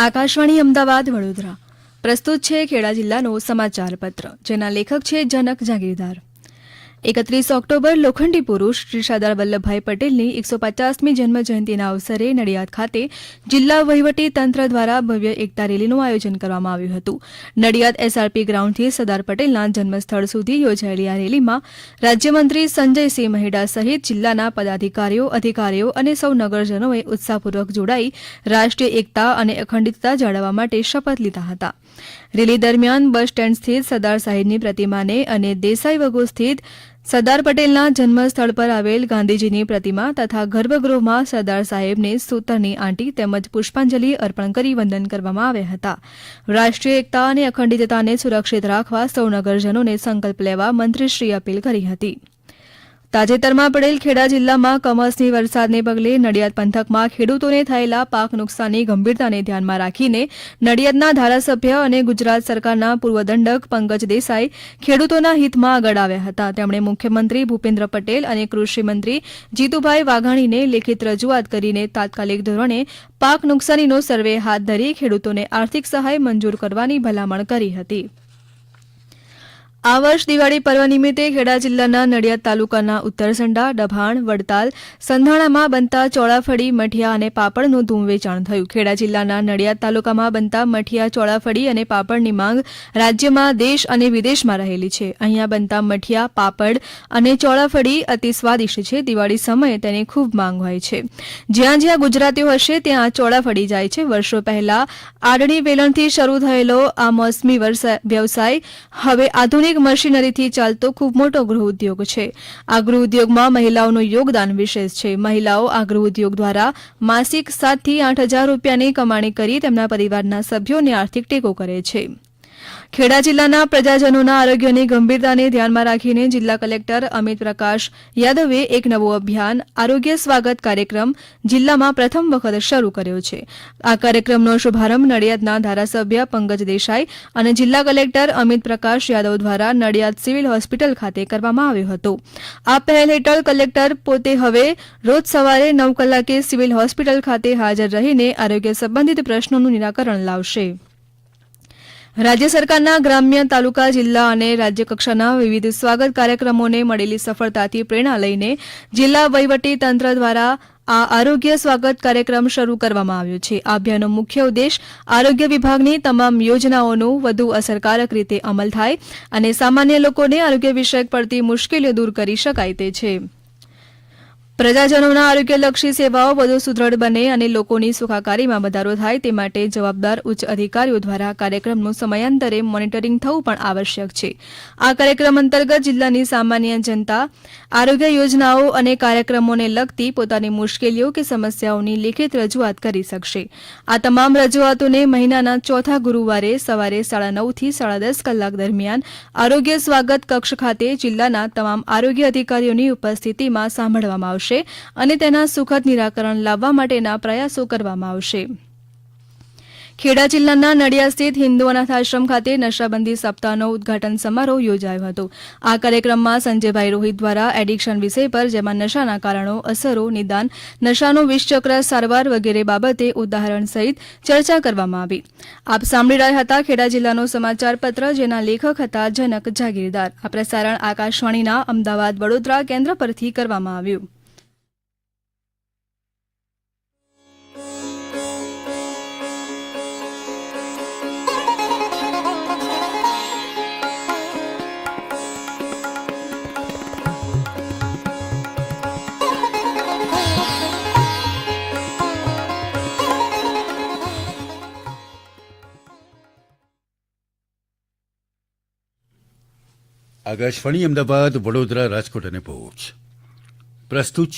આકાશવાણી અમદાવાદ વડોદરા. પ્રસ્તુત છે ખેડા જિલ્લાનો સમાચાર પત્ર જેના લેખક છે જનક જાગીરદાર. એકત્રીસ ઓક્ટોબર લોખંડી પુરુષ શ્રી સરદાર વલ્લભભાઈ પટેલની એકસો પચાસમી જન્મ જયંતિના અવસરે નડિયાદ ખાતે જિલ્લા વહીવટી તંત્ર દ્વારા ભવ્ય એકતા રેલીનું આયોજન કરવામાં આવ્યું હતું. નડિયાદ એસઆરપી ગ્રાઉન્ડથી સરદાર પટેલના જન્મસ્થળ સુધી યોજાયેલી આ રેલીમાં રાજ્યમંત્રી સંજયસિંહ મહેડા સહિત જિલ્લાના પદાધિકારીઓ, અધિકારીઓ અને સૌ નગરજનોએ ઉત્સાહપૂર્વક જોડાઈ રાષ્ટ્રીય એકતા અને અખંડિતતા જાળવવા માટે શપથ લીધા હતા. રેલી દરમિયાન બસ સ્ટેન્ડ સ્થિત સરદાર સાહેબની પ્રતિમાને અને દેસાઈ વગો સ્થિત સરદાર પટેલના જન્મસ્થળ પર આવેલ ગાંધીજીની પ્રતિમા તથા ગર્ભગૃહમાં સરદાર સાહેબને સૂતરની આંટી તેમજ પુષ્પાંજલિ અર્પણ કરી વંદન કરવામાં આવ્યા હતા. રાષ્ટ્રીય એકતા અને અખંડિતતાને સુરક્ષિત રાખવા સૌ નગરજનોને સંકલ્પ લેવા મંત્રીશ્રીએ અપીલ કરી હતી. તાજેતરમાં પડેલ ખેડા જિલ્લામાં કમોસમી વરસાદને પગલે નડિયાદ પંથકમાં ખેડૂતોને થયેલા પાક નુકસાનની ગંભીરતાને ધ્યાનમાં રાખીને નડિયાદના ધારાસભ્ય અને ગુજરાત સરકારના પૂર્વ દંડક પંકજ દેસાઈ ખેડૂતોના હિતમાં આગળ આવ્યા હતા. તેમણે મુખ્યમંત્રી ભૂપેન્દ્ર પટેલ અને કૃષિમંત્રી જીતુભાઈ વાઘાણીને લેખિત રજૂઆત કરીને તાત્કાલિક ધોરણે પાક નુકસાનીનો સર્વે હાથ ધરી ખેડૂતોને આર્થિક સહાય મંજૂર કરવાની ભલામણ કરી હતી. આ વર્ષ દિવાળી પર્વ નિમિત્તે ખેડા જિલ્લાના નડિયાદ તાલુકાના ઉત્તરસંડા, ડભાણ, વડતાલ, સંધાણામાં બનતા ચોળાફળી, મઠિયા અને પાપડનું ધૂમ વેચાણ થયું. ખેડા જિલ્લાના નડિયાદ તાલુકામાં બનતા મઠિયા, ચોળાફળી અને પાપડની માંગ રાજ્યમાં, દેશ અને વિદેશમાં રહેલી છે. અહીંયા બનતા મઠિયા, પાપડ અને ચોળાફળી અતિ સ્વાદિષ્ટ છે. દિવાળી સમયે તેની ખૂબ માંગ હોય છે. જ્યાં જ્યાં ગુજરાતીઓ હશે, ત્યાં ચોળાફળી જાય છે. વર્ષો પહેલા આડણી વેલણથી શરૂ થયેલો આ મોસમી વ્યવસાય હવે આધુનિક મશીનરીથી ચાલતો ખૂબ મોટો ગૃહ ઉદ્યોગ છે. આ ગૃહ ઉદ્યોગમાં મહિલાઓનું યોગદાન વિશેષ છે. મહિલાઓ આ ગૃહ ઉદ્યોગ દ્વારા માસિક સાતથી આઠ હજાર રૂપિયાની કમાણી કરી તેમના પરિવારના સભ્યોને આર્થિક ટેકો કરે છે. ખેડા જિલ્લાના પ્રજાજનોના આરોગ્યની ગંભીરતાને ધ્યાનમાં રાખીને જિલ્લા કલેક્ટર અમિત પ્રકાશ યાદવે એક નવો અભિયાન, આરોગ્ય સ્વાગત કાર્યક્રમ જિલ્લામાં પ્રથમ વખત શરૂ કર્યો છે. આ કાર્યક્રમનો શુભારંભ નડિયાદના ધારાસભ્ય પંકજ દેસાઈ અને જિલ્લા કલેક્ટર અમિત પ્રકાશ યાદવ દ્વારા નડિયાદ સિવિલ હોસ્પિટલ ખાતે કરવામાં આવ્યો હતો. આ પહેલ હેઠળ કલેક્ટર પોતે હવે રોજ સવારે નવ કલાકે સિવિલ હોસ્પિટલ ખાતે હાજર રહીને આરોગ્ય સંબંધિત પ્રશ્નોનું નિરાકરણ લાવશે. રાજ્ય સરકારના ગ્રામ્ય તાલુકા, જિલ્લા અને રાજ્ય કક્ષાના વિવિધ સ્વાગત કાર્યક્રમોને મળેલી સફળતાથી પ્રેરણા લઈને જિલ્લા વહીવટી તંત્ર દ્વારા આ આરોગ્ય સ્વાગત કાર્યક્રમ શરૂ કરવામાં આવ્યો છે. આ અભિયાનનો મુખ્ય ઉદ્દેશ આરોગ્ય વિભાગની તમામ યોજનાઓનો વધુ અસરકારક રીતે અમલ થાય અને સામાન્ય લોકોને આરોગ્ય વિષયક પડતી મુશ્કેલીઓ દૂર કરી શકાય તે છે. પ્રજાજનોના આરોગ્યલક્ષી સેવાઓ વધુ સુદૃઢ બને અને લોકોની સુખાકારીમાં વધારો થાય તે માટે જવાબદાર ઉચ્ચ અધિકારીઓ દ્વારા કાર્યક્રમનું સમયાંતરે મોનિટરિંગ થવું પણ આવશ્યક છે. આ કાર્યક્રમ અંતર્ગત જિલ્લાની સામાન્ય જનતા, આરોગ્ય યોજનાઓ અને કાર્યક્રમોને લગતી પોતાની મુશ્કેલીઓ કે સમસ્યાઓની લેખિત રજૂઆત કરી શકશે. આ તમામ રજૂઆતોને મહિનાના ચોથા ગુરુવારે સવારે સાડા નવથી સાડા દસ કલાક દરમિયાન આરોગ્ય સ્વાગત કક્ષ ખાતે જિલ્લાના તમામ આરોગ્ય અધિકારીઓની ઉપસ્થિતિમાં સાંભળવામાં આવશે. અને તેના સુખદ નિરાકરણ લાવવા માટેના પ્રયાસો કરવામાં આવશે. ખેડા જિલ્લાના નડિયા સ્થિત હિન્દુ અનાથ આશ્રમ ખાતે નશાબંધી સપ્તાહનો ઉદઘાટન સમારોહ યોજાયો હતો. આ કાર્યક્રમમાં સંજયભાઈ રોહિત દ્વારા એડિક્શન વિષય પર, જેમાં નશાના કારણો, અસરો, નિદાન, નશાનો વિષચક્ર, સારવાર વગેરે બાબતે ઉદાહરણ સહિત ચર્ચા કરવામાં આવી. આપ સાંભળી રહ્યા હતા ખેડા જિલ્લાનો સમાચાર પત્ર, જેના લેખક હતા જનક જાગીરદાર. આ પ્રસારણ આકાશવાણીના અમદાવાદ વડોદરા કેન્દ્ર પરથી કરવામાં આવ્યું. આકાશવાણી અમદાવાદ વડોદરા રાજકોટ અને ભુજ. પ્રસ્તુત